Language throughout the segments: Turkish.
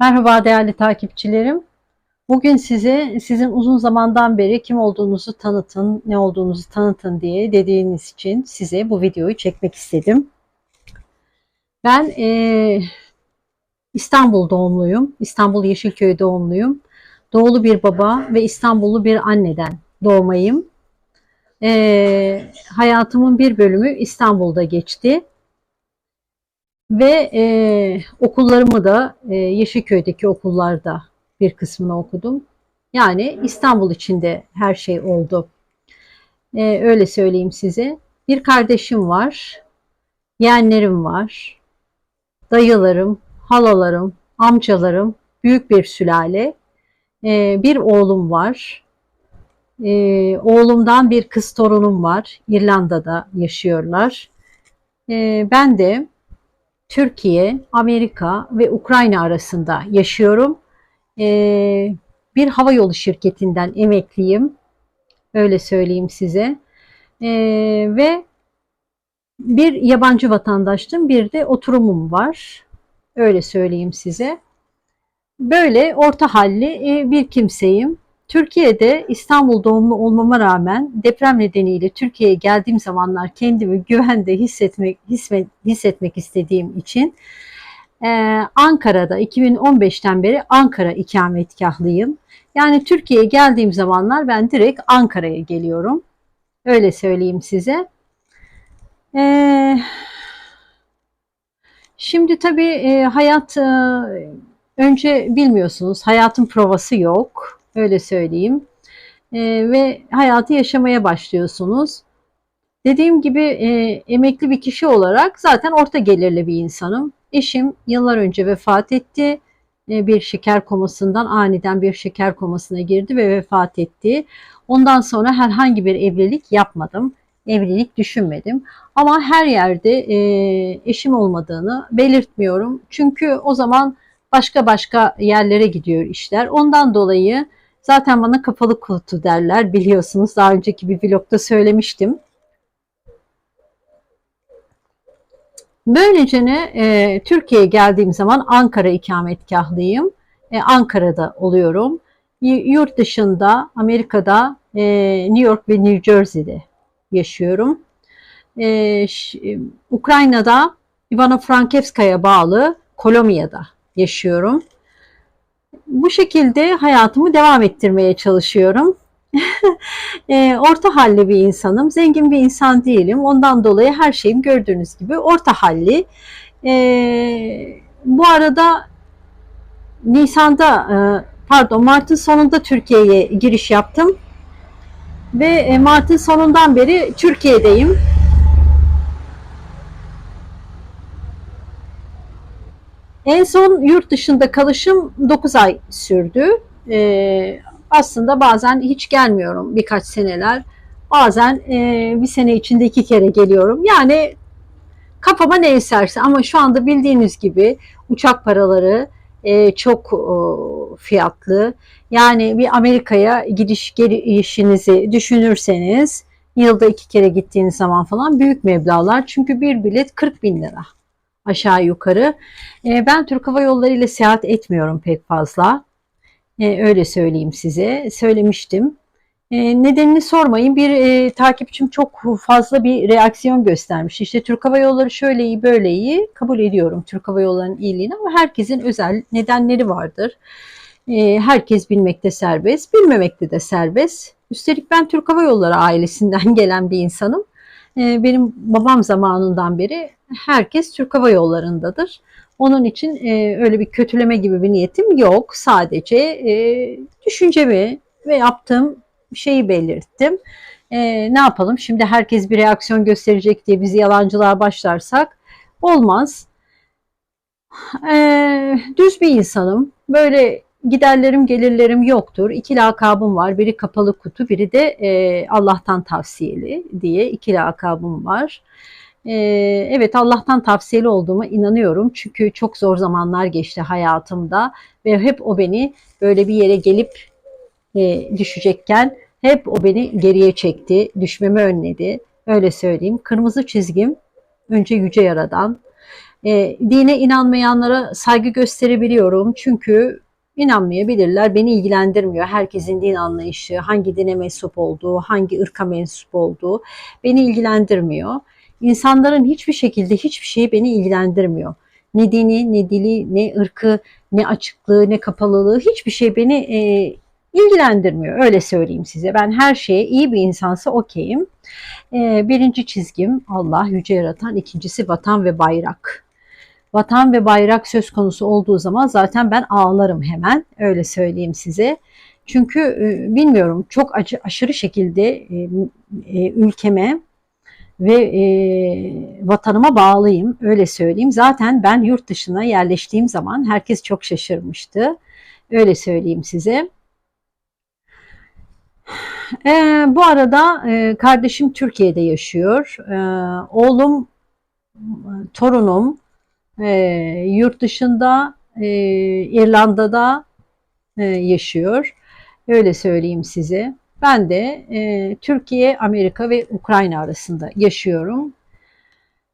Merhaba değerli takipçilerim. Bugün size sizin uzun zamandan beri kim olduğunuzu tanıtın, ne olduğunuzu tanıtın diye dediğiniz için size bu videoyu çekmek istedim. Ben eee, İstanbul doğumluyum. İstanbul Yeşilköy doğumluyum. Doğulu bir baba ve İstanbullu bir anneden doğmayım. Eee, hayatımın bir bölümü İstanbul'da geçti. Ve e, okullarımı da e, Yeşilköy'deki okullarda bir kısmını okudum. Yani İstanbul içinde her şey oldu. E, öyle söyleyeyim size. Bir kardeşim var, yeğenlerim var, dayılarım, halalarım, amcalarım, büyük bir sülale. E, bir oğlum var. E, oğlumdan bir kız torunum var. İrlanda'da yaşıyorlar. E, ben de Türkiye, Amerika ve Ukrayna arasında yaşıyorum. Ee, bir havayolu şirketinden emekliyim. Öyle söyleyeyim size. Ee, ve bir yabancı vatandaştım, bir de oturumum var. Öyle söyleyeyim size. Böyle orta halli e, bir kimseyim. Türkiye'de İstanbul doğumlu olmama rağmen deprem nedeniyle Türkiye'ye geldiğim zamanlar kendimi güvende hissetmek hisset, hissetmek istediğim için e, Ankara'da 2015'ten beri Ankara ikametgahlıyım. Yani Türkiye'ye geldiğim zamanlar ben direkt Ankara'ya geliyorum. Öyle söyleyeyim size. E, şimdi tabii e, hayat e, önce bilmiyorsunuz hayatın provası yok. Öyle söyleyeyim. E, ve hayatı yaşamaya başlıyorsunuz. Dediğim gibi e, emekli bir kişi olarak zaten orta gelirli bir insanım. Eşim yıllar önce vefat etti. E, bir şeker komasından aniden bir şeker komasına girdi ve vefat etti. Ondan sonra herhangi bir evlilik yapmadım. Evlilik düşünmedim. Ama her yerde e, eşim olmadığını belirtmiyorum. Çünkü o zaman başka başka yerlere gidiyor işler. Ondan dolayı Zaten bana kapalı kutu derler biliyorsunuz. Daha önceki bir vlogda söylemiştim. Böylece ne e, Türkiye'ye geldiğim zaman Ankara ikametgahlıyım. E, Ankara'da oluyorum. Yurt dışında Amerika'da e, New York ve New Jersey'de yaşıyorum. E, ş, Ukrayna'da Ivano-Frankivska'ya bağlı Kolomya'da yaşıyorum bu şekilde hayatımı devam ettirmeye çalışıyorum. e, orta halli bir insanım. Zengin bir insan değilim. Ondan dolayı her şeyim gördüğünüz gibi orta halli. E, bu arada Nisan'da e, pardon Mart'ın sonunda Türkiye'ye giriş yaptım. Ve e, Mart'ın sonundan beri Türkiye'deyim. En son yurt dışında kalışım 9 ay sürdü. Ee, aslında bazen hiç gelmiyorum birkaç seneler. Bazen e, bir sene içinde iki kere geliyorum. Yani kafama ne eserse ama şu anda bildiğiniz gibi uçak paraları e, çok e, fiyatlı. Yani bir Amerika'ya gidiş gelişinizi düşünürseniz yılda iki kere gittiğiniz zaman falan büyük meblağlar. Çünkü bir bilet 40 bin lira aşağı yukarı. E, ben Türk Hava Yolları ile seyahat etmiyorum pek fazla. E, öyle söyleyeyim size. Söylemiştim. E, nedenini sormayın. Bir e, takipçim çok fazla bir reaksiyon göstermiş. İşte Türk Hava Yolları şöyle iyi böyle iyi. Kabul ediyorum Türk Hava Yolları'nın iyiliğini ama herkesin özel nedenleri vardır. E, herkes bilmekte serbest, bilmemekte de serbest. Üstelik ben Türk Hava Yolları ailesinden gelen bir insanım. E, benim babam zamanından beri herkes Türk Hava Yolları'ndadır. Onun için e, öyle bir kötüleme gibi bir niyetim yok. Sadece e, düşüncemi ve yaptığım şeyi belirttim. E, ne yapalım şimdi herkes bir reaksiyon gösterecek diye biz yalancılığa başlarsak olmaz. Düz bir insanım. Böyle giderlerim gelirlerim yoktur. İki lakabım var. Biri kapalı kutu, biri de e, Allah'tan tavsiyeli diye iki lakabım var. E, evet Allah'tan tavsiyeli olduğuma inanıyorum. Çünkü çok zor zamanlar geçti hayatımda ve hep o beni böyle bir yere gelip e, düşecekken hep o beni geriye çekti, düşmemi önledi. Öyle söyleyeyim. Kırmızı çizgim önce Yüce Yaradan. E, dine inanmayanlara saygı gösterebiliyorum çünkü inanmayabilirler. Beni ilgilendirmiyor. Herkesin din anlayışı, hangi dine mensup olduğu, hangi ırka mensup olduğu beni ilgilendirmiyor. İnsanların hiçbir şekilde hiçbir şeyi beni ilgilendirmiyor. Ne dini, ne dili, ne ırkı, ne açıklığı, ne kapalılığı hiçbir şey beni e, ilgilendirmiyor. Öyle söyleyeyim size. Ben her şeye iyi bir insansa okeyim. E, birinci çizgim Allah yüce yaratan, ikincisi vatan ve bayrak. Vatan ve bayrak söz konusu olduğu zaman zaten ben ağlarım hemen. Öyle söyleyeyim size. Çünkü e, bilmiyorum çok acı, aşırı şekilde e, e, ülkeme ve vatanıma bağlıyım öyle söyleyeyim. Zaten ben yurt dışına yerleştiğim zaman herkes çok şaşırmıştı. Öyle söyleyeyim size. E, bu arada e, kardeşim Türkiye'de yaşıyor. E, oğlum, torunum e, yurt dışında e, İrlanda'da e, yaşıyor. Öyle söyleyeyim size. Ben de e, Türkiye, Amerika ve Ukrayna arasında yaşıyorum.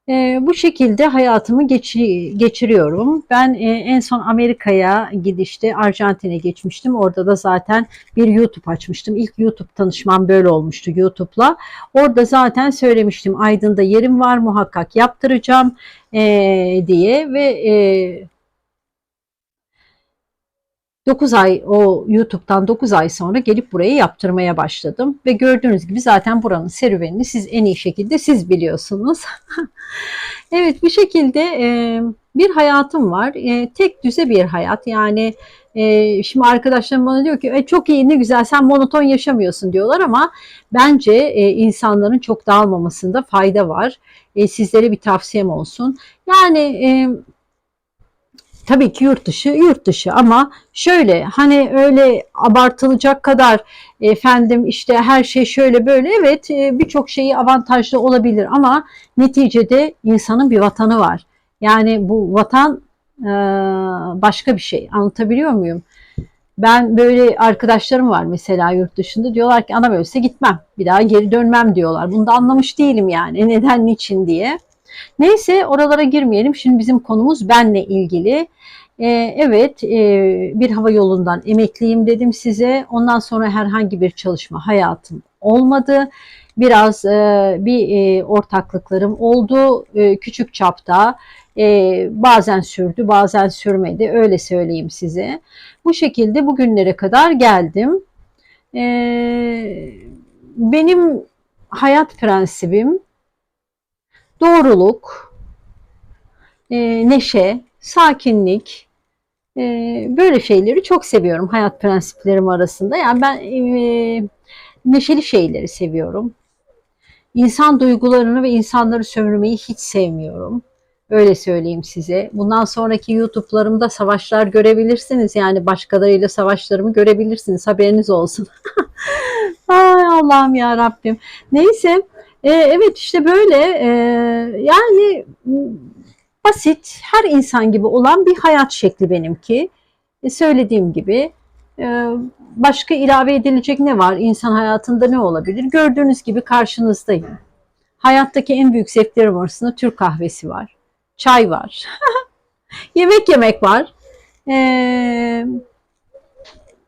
E, bu şekilde hayatımı geçi, geçiriyorum. Ben e, en son Amerika'ya gidişte Arjantin'e geçmiştim. Orada da zaten bir YouTube açmıştım. İlk YouTube tanışmam böyle olmuştu YouTube'la. Orada zaten söylemiştim Aydın'da yerim var muhakkak yaptıracağım e, diye ve e, 9 ay o YouTube'dan 9 ay sonra gelip burayı yaptırmaya başladım ve gördüğünüz gibi zaten buranın serüvenini siz en iyi şekilde siz biliyorsunuz. evet bu şekilde e, bir hayatım var. E, tek düze bir hayat yani e, şimdi arkadaşlarım bana diyor ki e, çok iyi ne güzel sen monoton yaşamıyorsun diyorlar ama bence e, insanların çok dağılmamasında fayda var. E, sizlere bir tavsiyem olsun. Yani e, tabii ki yurt dışı yurt dışı ama şöyle hani öyle abartılacak kadar efendim işte her şey şöyle böyle evet e, birçok şeyi avantajlı olabilir ama neticede insanın bir vatanı var. Yani bu vatan e, başka bir şey anlatabiliyor muyum? Ben böyle arkadaşlarım var mesela yurt dışında diyorlar ki anam ölse gitmem bir daha geri dönmem diyorlar. Bunu da anlamış değilim yani neden niçin diye. Neyse oralara girmeyelim. Şimdi bizim konumuz benle ilgili. Ee, evet e, bir hava yolundan emekliyim dedim size. Ondan sonra herhangi bir çalışma hayatım olmadı. Biraz e, bir e, ortaklıklarım oldu e, küçük çapta. E, bazen sürdü bazen sürmedi öyle söyleyeyim size. Bu şekilde bugünlere kadar geldim. E, benim hayat prensibim doğruluk, e, neşe, sakinlik, e, böyle şeyleri çok seviyorum hayat prensiplerim arasında. Yani ben e, neşeli şeyleri seviyorum. İnsan duygularını ve insanları sömürmeyi hiç sevmiyorum. Öyle söyleyeyim size. Bundan sonraki YouTube'larımda savaşlar görebilirsiniz. Yani başkalarıyla savaşlarımı görebilirsiniz. Haberiniz olsun. Ay Allah'ım ya Rabbim. Neyse. E, evet işte böyle. E, yani basit, her insan gibi olan bir hayat şekli benimki. E, söylediğim gibi e, başka ilave edilecek ne var? İnsan hayatında ne olabilir? Gördüğünüz gibi karşınızdayım. Hayattaki en büyük zevklerim arasında Türk kahvesi var. Çay var. Yemek yemek var. Ee,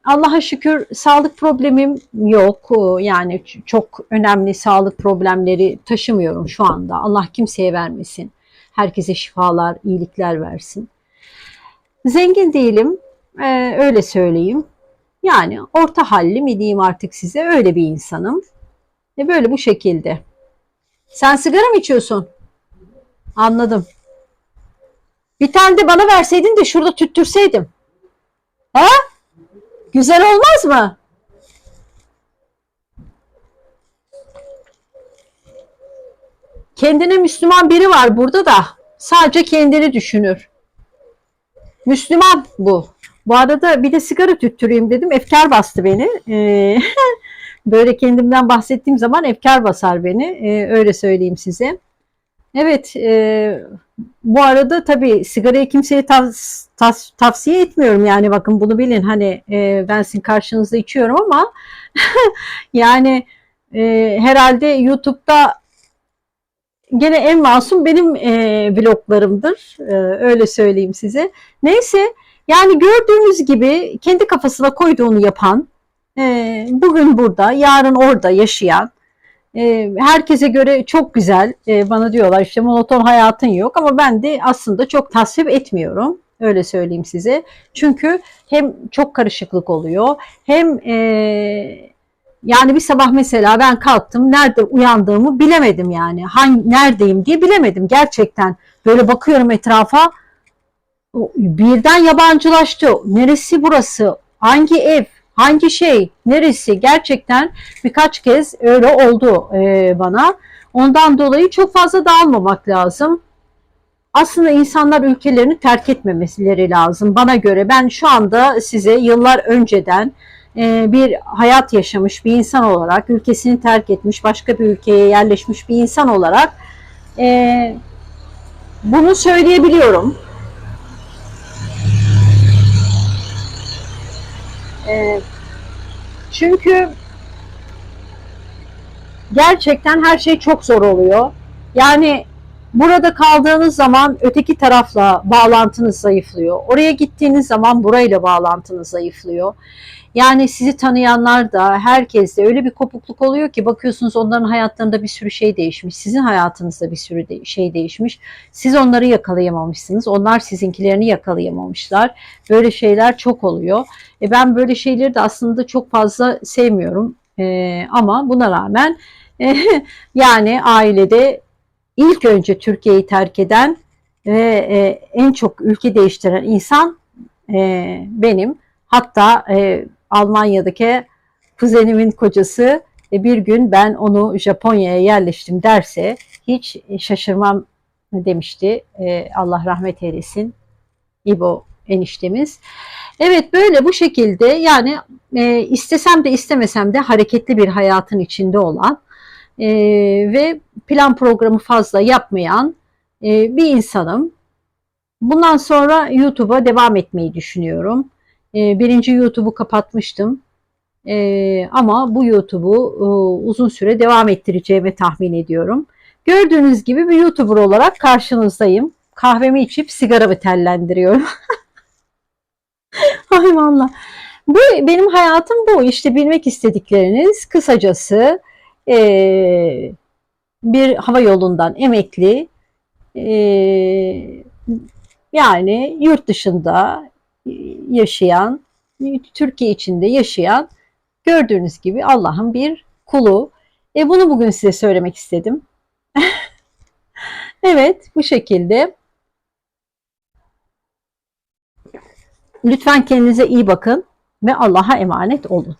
Allah'a şükür sağlık problemim yok. Yani çok önemli sağlık problemleri taşımıyorum şu anda. Allah kimseye vermesin. Herkese şifalar, iyilikler versin. Zengin değilim, ee, öyle söyleyeyim. Yani orta halli mi diyeyim artık size, öyle bir insanım. Ve böyle bu şekilde. Sen sigara mı içiyorsun? Anladım. Bir tane de bana verseydin de şurada tüttürseydim. Ha? Güzel olmaz mı? Kendine Müslüman biri var burada da sadece kendini düşünür. Müslüman bu. Bu arada bir de sigara tüttüreyim dedim. Efkar bastı beni. Ee, böyle kendimden bahsettiğim zaman efkar basar beni. Ee, öyle söyleyeyim size. Evet, e, bu arada tabii sigarayı kimseye tavs tavs tavsiye etmiyorum yani bakın bunu bilin hani e, ben sizin karşınızda içiyorum ama yani e, herhalde YouTube'da gene en masum benim e, vloglarımdır. E, öyle söyleyeyim size. Neyse yani gördüğünüz gibi kendi kafasına koyduğunu yapan, e, bugün burada, yarın orada yaşayan, e, herkese göre çok güzel. E, bana diyorlar işte monoton hayatın yok ama ben de aslında çok tasvip etmiyorum. Öyle söyleyeyim size. Çünkü hem çok karışıklık oluyor hem e, yani bir sabah mesela ben kalktım nerede uyandığımı bilemedim yani. Hangi, neredeyim diye bilemedim gerçekten. Böyle bakıyorum etrafa birden yabancılaştı. Neresi burası? Hangi ev? Hangi şey? Neresi? Gerçekten birkaç kez öyle oldu e, bana. Ondan dolayı çok fazla dağılmamak lazım. Aslında insanlar ülkelerini terk etmemesileri lazım bana göre. Ben şu anda size yıllar önceden e, bir hayat yaşamış bir insan olarak, ülkesini terk etmiş, başka bir ülkeye yerleşmiş bir insan olarak e, bunu söyleyebiliyorum. E, çünkü gerçekten her şey çok zor oluyor. Yani burada kaldığınız zaman öteki tarafla bağlantınız zayıflıyor. Oraya gittiğiniz zaman burayla bağlantınız zayıflıyor. Yani sizi tanıyanlar da herkes de öyle bir kopukluk oluyor ki bakıyorsunuz onların hayatlarında bir sürü şey değişmiş. Sizin hayatınızda bir sürü de şey değişmiş. Siz onları yakalayamamışsınız. Onlar sizinkilerini yakalayamamışlar. Böyle şeyler çok oluyor. E ben böyle şeyleri de aslında çok fazla sevmiyorum. E, ama buna rağmen e, yani ailede ilk önce Türkiye'yi terk eden ve e, en çok ülke değiştiren insan e, benim. Hatta e, Almanya'daki kuzenimin kocası e, bir gün ben onu Japonya'ya yerleştim derse hiç şaşırmam demişti. E, Allah rahmet eylesin. İbo eniştemiz. Evet böyle bu şekilde yani e, istesem de istemesem de hareketli bir hayatın içinde olan e, ve plan programı fazla yapmayan e, bir insanım. Bundan sonra YouTube'a devam etmeyi düşünüyorum. E, birinci YouTube'u kapatmıştım. E, ama bu YouTube'u e, uzun süre devam ettireceğimi tahmin ediyorum. Gördüğünüz gibi bir YouTuber olarak karşınızdayım. Kahvemi içip sigaramı tellendiriyorum. Ay valla. Bu benim hayatım bu. İşte bilmek istedikleriniz kısacası e, bir hava yolundan emekli e, yani yurt dışında yaşayan, Türkiye içinde yaşayan gördüğünüz gibi Allah'ın bir kulu. E bunu bugün size söylemek istedim. evet bu şekilde. Lütfen kendinize iyi bakın ve Allah'a emanet olun.